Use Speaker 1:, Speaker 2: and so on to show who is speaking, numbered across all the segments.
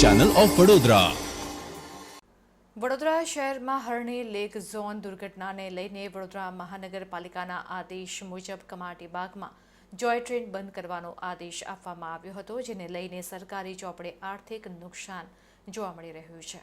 Speaker 1: Channel of Vadodara
Speaker 2: Vadodara શહેરમાં Harni lake zone દુર્ઘટનાને લઈને વડોદરા મહાનગરપાલિકાના આદેશ મુજબ કમાટી બાગમાં જોય ટ્રેન બંધ કરવાનો આદેશ આપવામાં આવ્યો હતો, જેને લઈને સરકારી ચોપડે આર્થિક નુકસાન જોવા મળી રહ્યું છે.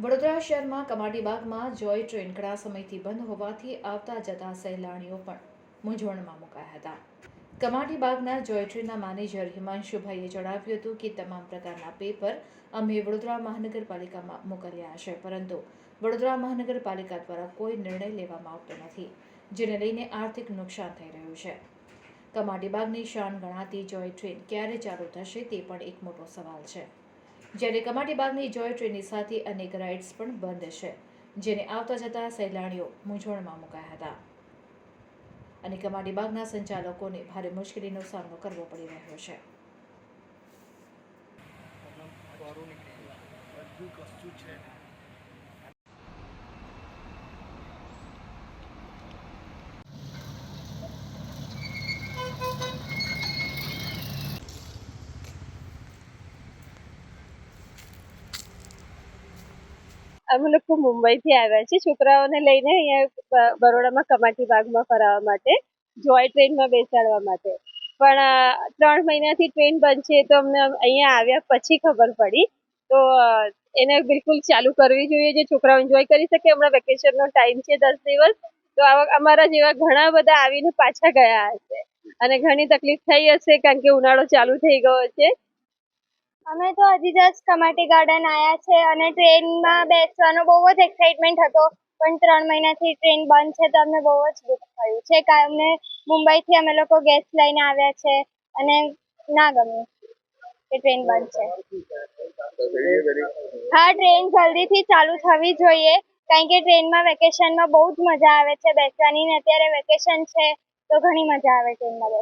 Speaker 2: વડોદરા શહેરમાં કમાટી બાગમાં જોય ટ્રેન ઘણા સમયથી બંધ હોવાથી આવતા જતા સહેલાણીઓ પણ મૂંઝવણમાં મુકાયા હતા. કમાટી બાગના જોય ટ્રેનના મેનેજર હિમાંશુભાઈએ જણાવ્યું હતું કે તમામ પ્રકારના પેપર અમે વડોદરા મહાનગરપાલિકામાં મોકલ્યા છે, પરંતુ વડોદરા મહાનગરપાલિકા દ્વારા કોઈ નિર્ણય લેવામાં આવતો નથી, જેને લઈને આર્થિક નુકસાન થઈ રહ્યું છે. કમાટી બાગની શાન ગણાતી જોય ટ્રેન ક્યારે ચાલુ થશે તે પણ એક મોટો સવાલ છે. જ્યારે કમાટી બાગની જોય ટ્રેનની સાથે અનેક રાઇડ્સ પણ બંધ છે, જેને આવતા જતા સહેલાણીઓ મૂંઝવણમાં મુકાયા હતા. અને કમાટી બાગના સંચાલકોને ભારે મુશ્કેલીનો સામનો કરવો પડી રહ્યો છે.
Speaker 3: અમે લોકો મુંબઈથી આવ્યા છીએ છોકરાઓને લઈને અહીંયા બરોડામાં કમાટી બાગમાં ફરાવવા માટે, જોય ટ્રેનમાં બેસાડવા માટે. પણ ત્રણ મહિનાથી ટ્રેન બંધ છે તો અમને અહીંયા આવ્યા પછી ખબર પડી. તો એને બિલકુલ ચાલુ કરવી જોઈએ જે છોકરાઓ એન્જોય કરી શકે. હમણાં વેકેશનનો ટાઈમ છે દસ દિવસ. તો આવા, અમારા જેવા ઘણા બધા આવીને પાછા ગયા હશે. અને ઘણી તકલીફ થઈ હશે કારણ કે ઉનાળો ચાલુ થઈ ગયો છે.
Speaker 4: અમે તો હજી જસ્ટ કમાટી ગાર્ડન આવ્યા છે અને ટ્રેનમાં બેસવાનો બહુ જ એક્સાઇટમેન્ટ હતો. પણ ત્રણ મહિનાથી ટ્રેન બંધ છે તો અમને બહુ જ દુઃખ થયું છે. કારણ અમને મુંબઈથી અમે લોકો ગેસ્ટ લઈને આવ્યા છે અને ના ગમ્યું કે ટ્રેન બંધ છે. હા ટ્રેન જલ્દીથી ચાલુ થવી જોઈએ. કારણ કે ટ્રેનમાં વેકેશનમાં બહુ જ મજા આવે છે બેસવાની ને અત્યારે વેકેશન છે તો ઘણી મજા આવે ટ્રેનમાં બેસવાની.